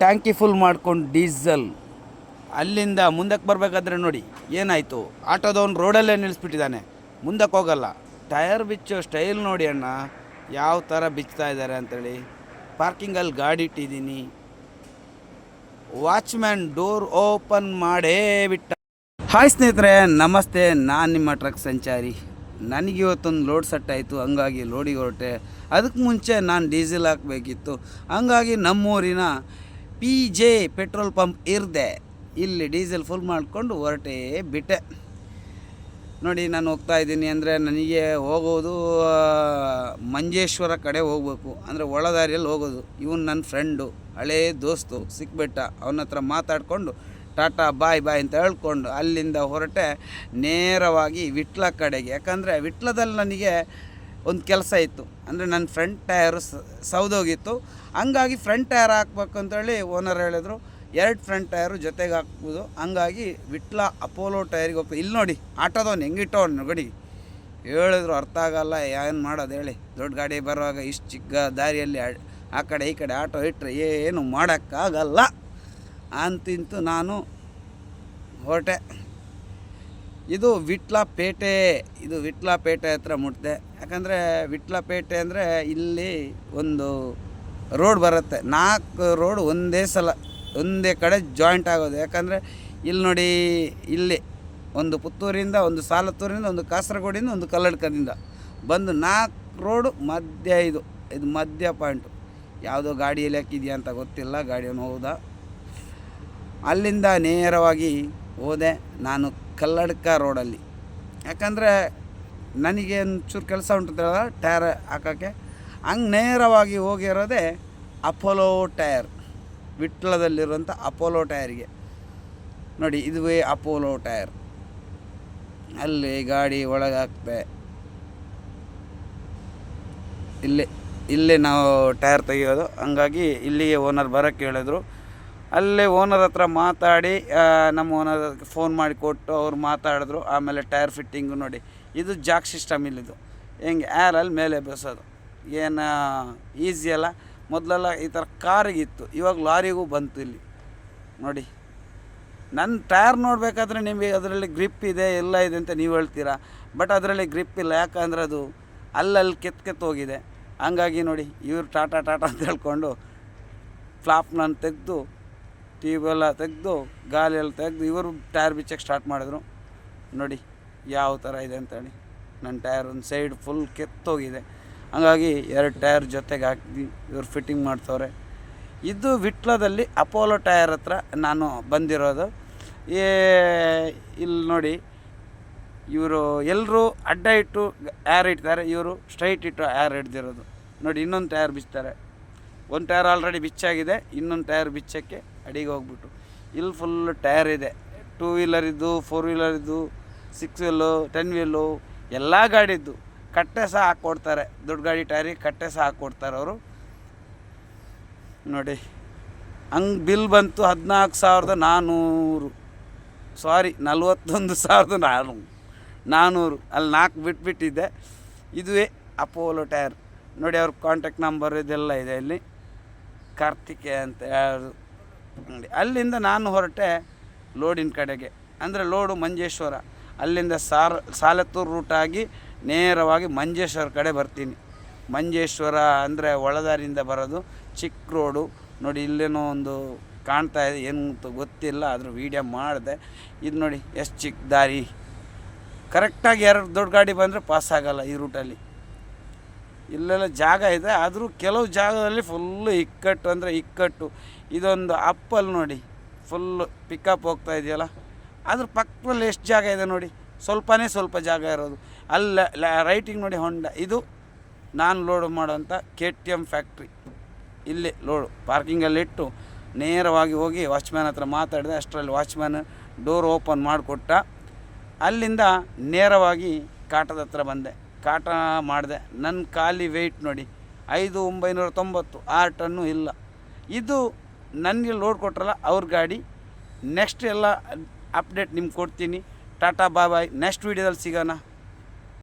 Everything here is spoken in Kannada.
ಟ್ಯಾಂಕಿ ಫುಲ್ ಮಾಡ್ಕೊಂಡು ಡೀಸೆಲ್. ಅಲ್ಲಿಂದ ಮುಂದಕ್ಕೆ ಬರಬೇಕಾದ್ರೆ ನೋಡಿ, ಏನಾಯಿತು? ಆಟೋದವನು ರೋಡಲ್ಲೇ ನಿಲ್ಲಿಸ್ಬಿಟ್ಟಿದ್ದಾನೆ ಮುಂದಕ್ಕೆ ಹೋಗಲ್ಲ. ಟಯರ್ ಬಿಚ್ಚೋ ಸ್ಟೈಲ್ ನೋಡಿ ಅಣ್ಣ, ಯಾವ ಥರ ಬಿಚ್ತಾ ಇದ್ದಾರೆ ಅಂತೇಳಿ. ಪಾರ್ಕಿಂಗಲ್ಲಿ ಗಾಡಿ ಇಟ್ಟಿದ್ದೀನಿ. ವಾಚ್ಮ್ಯಾನ್ ಡೋರ್ ಓಪನ್ ಮಾಡೇ ಬಿಟ್ಟ ಹಾಯ್ ಸ್ನೇಹಿತರೆ, ನಮಸ್ತೆ. ನಾನು ನಿಮ್ಮ ಟ್ರಕ್ ಸಂಚಾರಿ. ನನಗೆ ಇವತ್ತೊಂದು ಲೋಡ್ ಸೆಟ್ ಆಯಿತು. ಹಂಗಾಗಿ ಲೋಡಿಗೆ ಹೊರಟೆ. ಅದಕ್ಕೆ ಮುಂಚೆ ನಾನು ಡೀಸೆಲ್ ಹಾಕಬೇಕಿತ್ತು. ಹಂಗಾಗಿ ನಮ್ಮೂರಿನ ಪಿ ಜೆ ಪೆಟ್ರೋಲ್ ಪಂಪ್ ಇರದೆ. ಇಲ್ಲಿ ಡೀಸೆಲ್ ಫುಲ್ ಮಾಡಿಕೊಂಡು ಹೊರಟೇ ಬಿಟ್ಟೆ. ನೋಡಿ, ನಾನು ಹೋಗ್ತಾ ಇದ್ದೀನಿ ಅಂದರೆ ನನಗೆ ಹೋಗೋದು ಮಂಜೇಶ್ವರ ಕಡೆ ಹೋಗಬೇಕು. ಅಂದರೆ ಒಳದಾರಿಯಲ್ಲಿ ಹೋಗೋದು. ಇವನು ನನ್ನ ಫ್ರೆಂಡು ಹಳೇ ದೋಸ್ತು, ಸಿಕ್ಬಿಟ್ಟ. ಅವನ ಹತ್ರ ಮಾತಾಡಿಕೊಂಡು, ಟಾಟಾ, ಬಾಯ್ ಬಾಯ್ ಅಂತ ಹೇಳ್ಕೊಂಡು ಅಲ್ಲಿಂದ ಹೊರಟೆ ನೇರವಾಗಿ ವಿಟ್ಲ ಕಡೆಗೆ. ಯಾಕಂದರೆ ವಿಟ್ಲದಲ್ಲಿ ನನಗೆ ಒಂದು ಕೆಲಸ ಇತ್ತು. ಅಂದರೆ ನನ್ನ ಫ್ರಂಟ್ ಟಯರು ಸೌದೋಗಿತ್ತು ಹಂಗಾಗಿ ಫ್ರಂಟ್ ಟಯರ್ ಹಾಕ್ಬೇಕು ಅಂತೇಳಿ ಓನರ್ ಹೇಳಿದ್ರು. ಎರಡು ಫ್ರಂಟ್ ಟಯರು ಜೊತೆಗೆ ಹಾಕ್ಬೋದು. ಹಂಗಾಗಿ ವಿಟ್ಲ ಅಪೋಲೋ ಟೈರಿಗೆ ಹೋಗ್ತೀವಿ ಇಲ್ಲಿ ನೋಡಿ, ಆಟೋದವ್ನು ಹೆಂಗಿಟ್ಟವನು ಗಡಿ ಹೇಳಿದ್ರು ಅರ್ಥ ಆಗಲ್ಲ, ಏನು ಮಾಡೋದು ಹೇಳಿ. ದೊಡ್ಡ ಗಾಡಿ ಬರುವಾಗ ಇಷ್ಟು ಚಿಕ್ಕ ದಾರಿಯಲ್ಲಿ ಆ ಕಡೆ ಈ ಕಡೆ ಆಟೋ ಇಟ್ಟರೆ ಏನು ಮಾಡೋಕ್ಕಾಗಲ್ಲ. ಅಂತಿಂತು ನಾನು ಹೊರಟೆ. ಇದು ವಿಟ್ಲಪೇಟೆ ಇದು ವಿಟ್ಲಪೇಟೆ ಹತ್ರ ಮುಟ್ಟಿದೆ ಯಾಕಂದರೆ ವಿಟ್ಲಪೇಟೆ ಅಂದರೆ ಇಲ್ಲಿ ಒಂದು ರೋಡ್ ಬರುತ್ತೆ. ನಾಲ್ಕು ರೋಡ್ ಒಂದೇ ಸಲ, ಒಂದೇ ಕಡೆ ಜಾಯಿಂಟ್ ಆಗೋದು. ಯಾಕಂದರೆ ಇಲ್ಲಿ ನೋಡಿ, ಇಲ್ಲಿ ಒಂದು ಪುತ್ತೂರಿಂದ, ಒಂದು ಸಾಲತ್ತೂರಿಂದ, ಒಂದು ಕಾಸರಗೋಡಿಂದ, ಒಂದು ಕಲ್ಲಡ್ಕದಿಂದ ಬಂದು ನಾಲ್ಕು ರೋಡು ಮಧ್ಯ ಇದು ಇದು ಮಧ್ಯ ಪಾಯಿಂಟು. ಯಾವುದೋ ಗಾಡಿಯಲ್ಲಿ ಹಾಕಿದೆಯಾ ಅಂತ ಗೊತ್ತಿಲ್ಲ ಗಾಡಿಯನ್ನು ಹೋದ ಅಲ್ಲಿಂದ ನೇರವಾಗಿ ಹೋದೆ. ನಾನು ಕಲ್ಲಡ್ಕ ರೋಡಲ್ಲಿ. ಯಾಕಂದರೆ ನನಗೆ ಒಂಚೂರು ಕೆಲಸ ಉಂಟಲ್ಲ ಟಯರ್ ಹಾಕೋಕ್ಕೆ. ಹಂಗೆ ನೇರವಾಗಿ ಹೋಗಿರೋದೇ ಅಪೋಲೋ ಟಯರ್ ವಿಟ್ಲದಲ್ಲಿರುವಂಥ ಅಪೋಲೋ ಟಯರ್ಗೆ ನೋಡಿ, ಇದುವೇ ಅಪೋಲೋ ಟಯರ್ ಅಲ್ಲಿ ಗಾಡಿ ಒಳಗಾಗ್ತೆ ಇಲ್ಲಿ ಇಲ್ಲೇ ಇಲ್ಲೇ ನಾವು ಟೈರ್ ತೆಗೆಯೋದು. ಹಂಗಾಗಿ ಇಲ್ಲಿಗೆ ಓನರ್ ಬರೋಕ್ಕೆ ಹೇಳಿದ್ರು. ಅಲ್ಲೇ ಓನರ್ ಹತ್ರ ಮಾತಾಡಿ ನಮ್ಮ ಓನರ್ ಫೋನ್ ಮಾಡಿ ಕೊಟ್ಟು ಅವ್ರು ಮಾತಾಡಿದ್ರು, ಆಮೇಲೆ ಟೈರ್ ಫಿಟ್ಟಿಂಗು ನೋಡಿ. ಇದು ಜಾಕ್ ಸಿಸ್ಟಮ್ ಇಲ್ಲಿದು. ಹೆಂಗೆ ಏರಲ್ಲಿ ಮೇಲೆ ಬೆಸೋದು. ಏನು ಈಸಿ ಅಲ್ಲ. ಮೊದಲೆಲ್ಲ ಈ ಥರ ಕಾರಿಗಿತ್ತು. ಇವಾಗ ಲಾರಿಗೂ ಬಂತು ಇಲ್ಲಿ. ನೋಡಿ. ನನ್ನ ಟೈರ್ ನೋಡಬೇಕಾದ್ರೆ ನಿಮಗೆ ಅದರಲ್ಲಿ ಗ್ರಿಪ್ ಇದೆ, ಎಲ್ಲ ಇದೆ ಅಂತ ನೀವು ಹೇಳ್ತೀರಾ? ಬಟ್ ಅದರಲ್ಲಿ ಗ್ರಿಪ್ ಇಲ್ಲ. ಯಾಕಂದ್ರೆ ಅದು ಅಲ್ಲಲ್ಲಿ ಕೆತ್ತ ಹೋಗಿದೆ. ಹಂಗಾಗಿ ನೋಡಿ, ಇವ್ರು ಟಾಟಾ ಟಾಟಾ ಅಂತ ಹೇಳ್ಕೊಂಡು ಫ್ಲಾಪ್ನ ತೆಗೆದು ಟ್ಯೂಬ್ ಎಲ್ಲ ತೆಗೆದು ಗಾಲಿ ಎಲ್ಲ ತೆಗೆದು, ಇವರು ಟೈರ್ ಬಿಚ್ಚಕ್ಕೆ ಸ್ಟಾರ್ಟ್ ಮಾಡಿದ್ರು. ನೋಡಿ ಯಾವ ಥರ ಇದೆ ಅಂತೇಳಿ ನನ್ನ ಟೈರ್ ಒಂದು ಸೈಡ್ ಫುಲ್ ಕೆತ್ತೋಗಿದೆ. ಹಾಗಾಗಿ ಎರಡು ಟೈರ್ ಜೊತೆಗೆ ಹಾಕಿ ಇವರು ಫಿಟ್ಟಿಂಗ್ ಮಾಡ್ತವ್ರೆ. ಇದು ವಿಟ್ಲದಲ್ಲಿ ಅಪೋಲೋ ಟೈರ್ ಹತ್ರ ನಾನು ಬಂದಿರೋದು. ಏ, ಇಲ್ಲಿ ನೋಡಿ, ಇವರು ಎಲ್ಲರೂ ಅಡ್ಡ ಇಟ್ಟು ಏರ್ ಇಡ್ತಾರೆ. ಇವರು ಸ್ಟ್ರೈಟ್ ಇಟ್ಟು ಏರ್ ಹಿಡ್ದಿರೋದು. ನೋಡಿ ಇನ್ನೊಂದು ಟೈರ್ ಬಿಚ್ತಾರೆ. ಒಂದು ಟೈರ್ ಆಲ್ರೆಡಿ ಬಿಚ್ಚಾಗಿದೆ, ಇನ್ನೊಂದು ಟೈರ್ ಬಿಚ್ಚಕ್ಕೆ ಅಡಿಗೆ ಹೋಗ್ಬಿಟ್ಟು. ಇಲ್ಲಿ ಫುಲ್ ಟಯರ್ ಇದೆ. ಟೂ ವೀಲರ್ ಇದ್ದು ಫೋರ್ ವೀಲರ್ ಇದ್ದು ಸಿಕ್ಸ್ ವೀಲು ಟೆನ್ ವೀಲು ಎಲ್ಲ ಗಾಡಿದ್ದು ಕಟ್ಟೆ ಸಹ ಹಾಕ್ಕೊಡ್ತಾರೆ ದೊಡ್ಡ ಗಾಡಿ ಟೈರಿಗೆ ಕಟ್ಟೆ ಸಹ ಹಾಕ್ಕೊಡ್ತಾರೆ ಅವರು. ನೋಡಿ. ಹಂಗೆ ಬಿಲ್ ಬಂತು ಹದಿನಾಲ್ಕು ಸಾವಿರದ ನಾನ್ನೂರು ಸಾರಿ ನಲ್ವತ್ತೊಂದು ಸಾವಿರದ ನಾನು ನಾನ್ನೂರು ಅಲ್ಲಿ ನಾಲ್ಕು ಬಿಟ್ಬಿಟ್ಟಿದ್ದೆ. ಇದುವೇ ಅಪೋಲೋ ಟೈರ್ ನೋಡಿ ಅವ್ರ ಕಾಂಟ್ಯಾಕ್ಟ್ ನಂಬರ್ ಇದೆಲ್ಲ ಇದೆ ಇಲ್ಲಿ. ಕಾರ್ತಿಕೆ ಅಂತ ಅಂಗಡಿ ಅಲ್ಲಿಂದ ನಾನು ಹೊರಟೆ ಲೋಡಿನ ಕಡೆಗೆ. ಅಂದರೆ ಲೋಡು ಮಂಜೇಶ್ವರ. ಅಲ್ಲಿಂದ ಸಾರ್, ಸಾಲತ್ತೂರು ರೂಟಾಗಿ ನೇರವಾಗಿ ಮಂಜೇಶ್ವರ ಕಡೆ ಬರ್ತೀನಿ. ಮಂಜೇಶ್ವರ ಅಂದರೆ ಒಳದಾರಿಯಿಂದ ಬರೋದು ಚಿಕ್ಕ ರೋಡು. ನೋಡಿ, ಇಲ್ಲೇನೋ ಒಂದು ಕಾಣ್ತಾ ಇದೆ, ಏನು ಗೊತ್ತಿಲ್ಲ, ಆದರೂ ವೀಡಿಯೋ ಮಾಡಿದೆ. ಇದು ನೋಡಿ, ಎಷ್ಟು ಚಿಕ್ಕ ದಾರಿ. ಕರೆಕ್ಟಾಗಿ ಯಾರು ದೊಡ್ಡ ಗಾಡಿ ಬಂದರೆ ಪಾಸ್ ಆಗೋಲ್ಲ ಈ ರೂಟಲ್ಲಿ ಇಲ್ಲೆಲ್ಲ ಜಾಗ ಇದೆ, ಆದರೂ ಕೆಲವು ಜಾಗದಲ್ಲಿ ಫುಲ್ಲು ಇಕ್ಕಟ್ಟು ಅಂದರೆ ಇಕ್ಕಟ್ಟು. ಇದೊಂದು ಅಪ್ಪಲ್ಲಿ ನೋಡಿ ಫುಲ್ಲು ಪಿಕಪ್ ಹೋಗ್ತಾ ಇದೆಯಲ್ಲ? ಅದ್ರ ಪಕ್ಕದಲ್ಲಿ ಎಷ್ಟು ಜಾಗ ಇದೆ ನೋಡಿ, ಸ್ವಲ್ಪನೇ ಸ್ವಲ್ಪ ಜಾಗ ಇರೋದು. ಅಲ್ಲ ರೈಟಿಂಗ್ ನೋಡಿ ಹೊಂಡ ಇದು ನಾನು ಲೋಡ್ ಮಾಡೋಂಥ ಕೆ ಟಿ ಎಂ ಫ್ಯಾಕ್ಟ್ರಿ ಇಲ್ಲಿ ಲೋಡು ಪಾರ್ಕಿಂಗಲ್ಲಿಟ್ಟು ನೇರವಾಗಿ ಹೋಗಿ ವಾಚ್ಮ್ಯಾನ್ ಹತ್ರ ಮಾತಾಡಿದೆ, ಅಷ್ಟರಲ್ಲಿ ವಾಚ್ಮ್ಯಾನ್ ಡೋರ್ ಓಪನ್ ಮಾಡಿಕೊಟ್ಟ, ಅಲ್ಲಿಂದ ನೇರವಾಗಿ ಕಾಟದ ಹತ್ರ ಬಂದೆ. ಕಾಟ ಮಾಡಿದೆ. ನನ್ನ ಖಾಲಿ ವೆಯ್ಟ್ ನೋಡಿ, ಐದು ಒಂಬೈನೂರ ತೊಂಬತ್ತು, ಆರು ಟನ್ನು ಇಲ್ಲ. ಇದು ನನಗೆ ಲೋಡ್ ಕೊಟ್ರಲ್ಲ, ಅವ್ರ ಗಾಡಿ. ನೆಕ್ಸ್ಟ್ ಎಲ್ಲ ಅಪ್ಡೇಟ್ ನಿಮ್ಗೆ ಕೊಡ್ತೀನಿ. ಟಾಟಾ ಬಾಯ್ ಬಾಯ್ ನೆಕ್ಸ್ಟ್ ವೀಡಿಯೋದಲ್ಲಿ ಸಿಗೋಣ.